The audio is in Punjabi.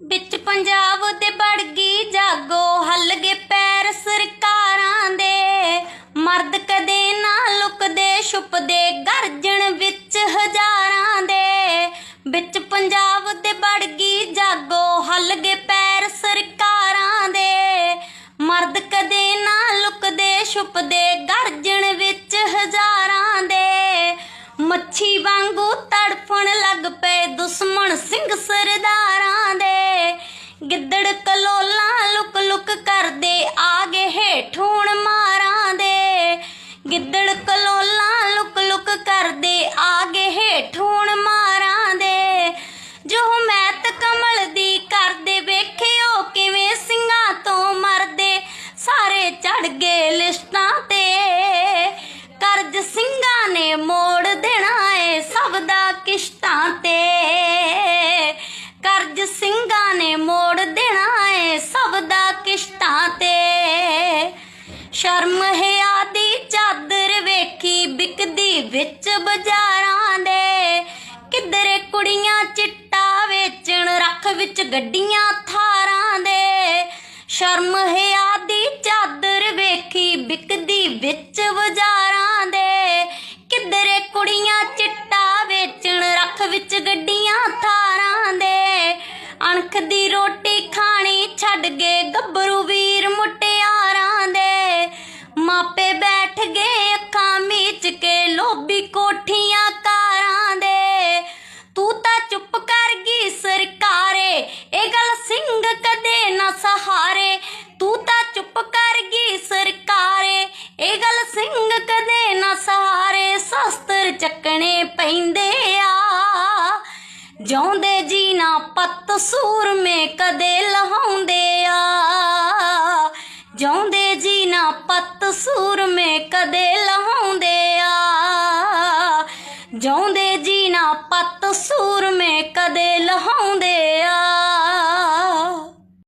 ਵਿੱਚ ਪੰਜਾਬ ਦੇ ਬੜ ਗਈ ਜਾਗੋ, ਹੱਲ ਗਏ ਪੈਰ ਸਰਕਾਰਾਂ ਦੇ। ਮਰਦ ਕਦੇ ਨਾ ਲੁਕਦੇ, ਛੁਪਦੇ ਗਰਜਣ ਵਿੱਚ ਹਜ਼ਾਰਾਂ ਦੇ। ਵਿੱਚ ਪੰਜਾਬ ਦੇ ਬੜ ਗਈ ਜਾਗੋ, ਹੱਲ ਗਏ ਪੈਰ ਸਰਕਾਰਾਂ ਦੇ। ਮਰਦ ਕਦੇ ਨਾ ਲੁਕਦੇ, ਛੁਪਦੇ ਗਰਜਣ ਵਿੱਚ ਹਜ਼ਾਰਾਂ ਦੇ। ਮੱਛੀ ਵਾਂਗੂ ਤੜਫਣ ਲੱਗ ਪਏ ਦੁਸ਼ਮਣ ਸਿੰਘ ਸਰਦਾਰਾਂ ਸਿੰਘਾਂ ਨੇ ਮੋੜ ਦੇਣਾ ਏ, ਸਭ ਦਾ ਕਿਸ਼ਤਾਂ ਤੇ। ਸ਼ਰਮ ਹਿਆ ਦੀ ਚਾਦਰ ਵੇਖੀ, ਵਿਕਦੀ ਵਿੱਚ ਬਾਜ਼ਾਰਾਂ ਦੇ। ਕਿਧਰੇ ਕੁੜੀਆਂ ਚਿੱਟਾ ਵੇਚਣ, ਰੱਖ ਵਿੱਚ ਗੱਡੀਆਂ ਥਾਰਾਂ ਦੇ। ਸ਼ਰਮ ਹਿਆ ਦੀ ਚਾਦਰ ਵੇਖੀ, ਵਿਕਦੀ ਵਿੱਚ ਬਾਜ਼ਾਰਾਂ ਅਣਖ ਦੀ ਰੋਟੀ ਖਾਣੀ ਛੱਡ ਗਏ ਗੱਭਰੂ ਵੀਰ ਮੁਟਿਆਰਾਂ ਦੇ। ਮਾਪੇ ਬੈਠ ਗਏ ਅੱਖਾਂ ਮੀਚ ਕੇ ਲੋਭੀ ਕੋਠੀਆਂ ਕਾਰਾਂ ਦੇ। ਤੂੰ ਤਾਂ ਚੁੱਪ ਕਰ ਗਈ ਸਰਕਾਰੇ, ਇਹ ਗੱਲ ਸਿੰਘ ਕਦੇ ਨਾ ਸਹਾਰੇ। ਤੂੰ ਤਾਂ ਚੁੱਪ ਕਰ ਗਈ ਸਰਕਾਰੇ, ਇਹ ਗੱਲ ਸਿੰਘ ਕਦੇ ਨਾ ਸਹਾਰੇ। ਸ਼ਸਤਰ ਚੱਕਣੇ ਪੈਂਦੇ ਜਿਉਂਦੇ ਜੀ ਨਾ ਪੱਤ ਸੂਰਮੇ ਕਦੇ ਲਹਾਉਂਦੇ ਆ। ਜਿਉਂਦੇ ਜੀ ਨਾ ਪੱਤ ਸੂਰਮੇ ਕਦੇ ਲਹਾਉਂਦੇ ਆ। ਜਿਉਂਦੇ ਜੀ ਨਾ ਪੱਤ ਸੂ